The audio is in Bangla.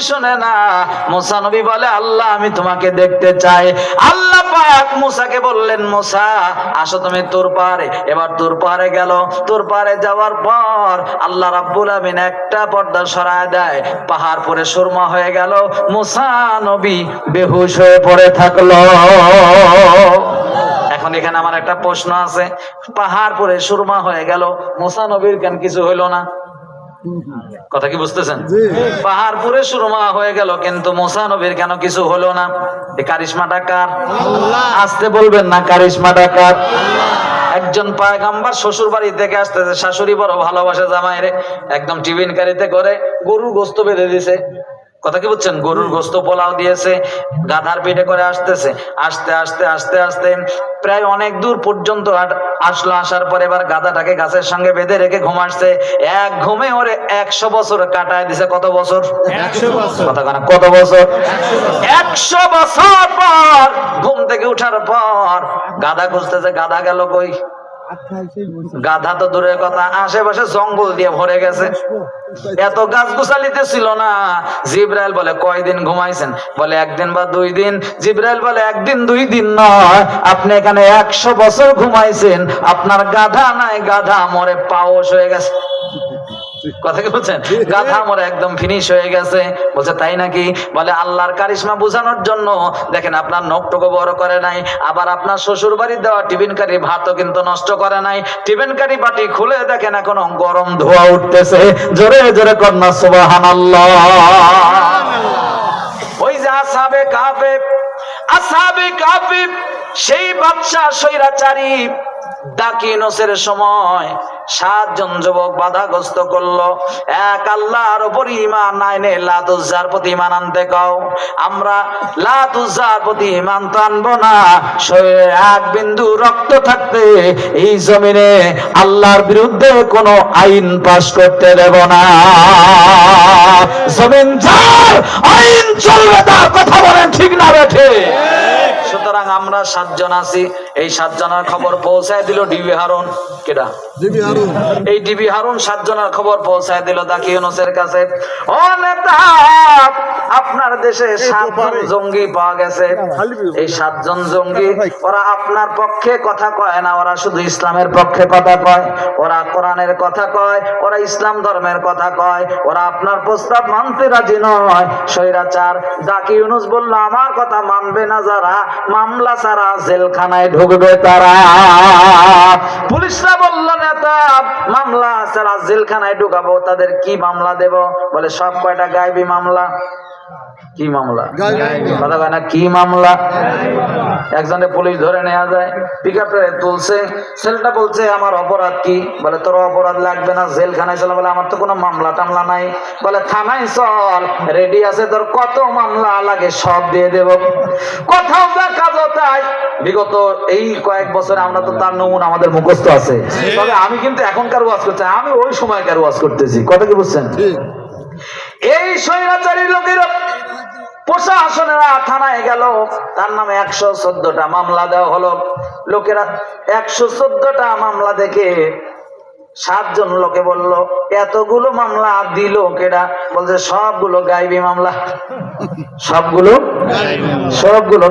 শুনে না। মুসা নবী বলে, আল্লাহ, আমি তোমাকে দেখতে চাই। আল্লাহ পাক মুসাকে বললেন, মুসা, আসো তুমি তোর পারে এবার তোর পারে গেল। তোর পারে যাওয়ার পর আল্লাহ রাব্বুল আমিন একটা পর্দা সরায় দেয়। পাহাড় পরে সুরমা হয়ে গেল। মুসা নবী বেহুশ হয়ে পড়ে থাকল। এখন এখানে আমার একটা প্রশ্ন আছে। পাহাড় পরে সুরমা হয়ে গেল। মুসা নবীর কেন কিছু হইল না? কথা কি বুঝতেছেন? পাহাড়পুরে সুরমা হয়ে গেল কিন্তু মোসা নবীর কেন কিছু হলো না? কারিশমা কারিশমাটা কার? আসতে বলবেন না কারিশমাটা কার? একজন পায়গাম্বার শ্বশুর বাড়ি থেকে আসতেছে শাশুড়ি বড় ভালোবাসে জামাইরে একদম টিফিন কারিতে করে গরুর গোস্ত বেঁধে দিছে। কথা কি বুঝছেন গরুর গোস্ত পোলাও দিয়েছে গাধার পেটে করে আসতেছে। আসতে আসতে আসতে আসতে প্রায় অনেক দূর পর্যন্ত আসলো আসার পরে এবার গাধাটাকে গাছের সঙ্গে বেঁধে রেখে ঘুমাচ্ছে এক ঘুমে ওরে একশো বছর কাটায় দিছে। কত বছর? কত বছর? একশো বছর পর ঘুম থেকে উঠার পর গাধা খুঁজতেছে গাধা গেল কই? গাধা তো দূরের কথা। আশেপাশে জঙ্গল দিয়ে ভরে গেছে। এত গাছ গুছালিতে ছিল না। জিব্রাইল বলে, কয়দিন ঘুমাইছেন? বলে, একদিন বা দুই দিন। জিব্রাইল বলে, একদিন দুই দিন নয়। আপনি এখানে একশো বছর ঘুমাইছেন। আপনার গাধা নাই, গাধা মরে পাওস হয়ে গেছে। কথা কি বলছেন? গাধা মরে একদম ফিনিশ হয়ে গেছে। বলছে তাই নাকি? বলে আল্লাহর কারিশমা বোঝানোর জন্য। দেখেন আপনার নখটুকু বড় করে নাই। আবার আপনার শ্বশুর বাড়ির দেওয়া টিফিন কারি ভাতও কিন্তু নষ্ট করে নাই। টিফিন কারি বাটি খুলে দেখেন এখনও গরম ধোয়া উঠতেছে। জোরে জোরে কন্যা ওই যে আসাবে কাবে আসাবে কাবে সেই বাদশা সৈরাচারী দাকিনসের সময় সাতজন যুবক বাধাগ্রস্ত করল। এক আল্লাহর উপর ইমান নাইনে লাতুজার প্রতি ইমান আনতে কাও। আমরা লাতুজার প্রতি ইমান তো আনব না। শরীরে এক বিন্দু রক্ত থাকতে এই জমিনে আল্লাহর বিরুদ্ধে কোনো আইন পাশ করতে দেব না। জমিন যার, আইন চলবে তার কথা বলেন ঠিক না বেঠে আমরা সাতজন আছি। এই সাতজনের খবর পৌঁছায় দিল ডিবি হারুন। কেডা? ডিবি হারুন। এই ডিবি হারুন সাতজনের খবর পৌঁছায় দিল দাকি ইউনুসের কাছে। ও নেতা! আপনার দেশে সাতজন জঙ্গি পাওয়া গেছে। এই সাতজন জঙ্গি ওরা আপনার পক্ষে কথা কয় না ওরা শুধু ইসলামের পক্ষে কথা কয়। ওরা কোরআনের কথা কয় ওরা ইসলাম ধর্মের কথা কয় ওরা আপনার প্রস্তাব মানতে রাজি নয়। স্বৈরাচার দাকি ইউনুস বলল আমার কথা মানবে না যারা মামলা ছাড়া জেলখানায় ঢুকবে তারা। পুলিশরা বলল নেতা মামলা ছাড়া জেলখানায় ঢুকাবো তাদের কি মামলা দেব? বলে সব কয়টা গায়েবী মামলা? কি মামলা? কথা কয় না কি মামলা? একজনে পুলিশ ধরে নেওয়া যায় পিক তুলছে ছেলেটা বলছে আমার অপরাধ কি? বলে তোর অপরাধ লাগবে না জেলখানায় চলে। বলে আমার তো কোনো মামলা টামলা নাই। বলে থানায় চল রেডি আছে তোর কত মামলা লাগে সব দিয়ে দেব। কোথাও যা কাজও তাই। বিগত এই কয়েক বছরে আমরা তো তার নমুনা আমাদের মুখস্থ আছে। তবে আমি কিন্তু এখনকার ওয়াজ করছি আমি ওই সময়কার ওয়াজ করতেছি। কথা কি বুঝছেন? ঠিক এই স্বৈরাচারী লোকের প্রশাসনেরা থানায় গেল। তার নামে একশো চোদ্দটা মামলা দেওয়া হলো। লোকেরা একশো চোদ্দটা মামলা দেখে সাতজন লোকে বলল এতগুলো মামলা দিল কেডা? বলছে সবগুলো গাইবি মামলা। সবগুলো? সবগুলো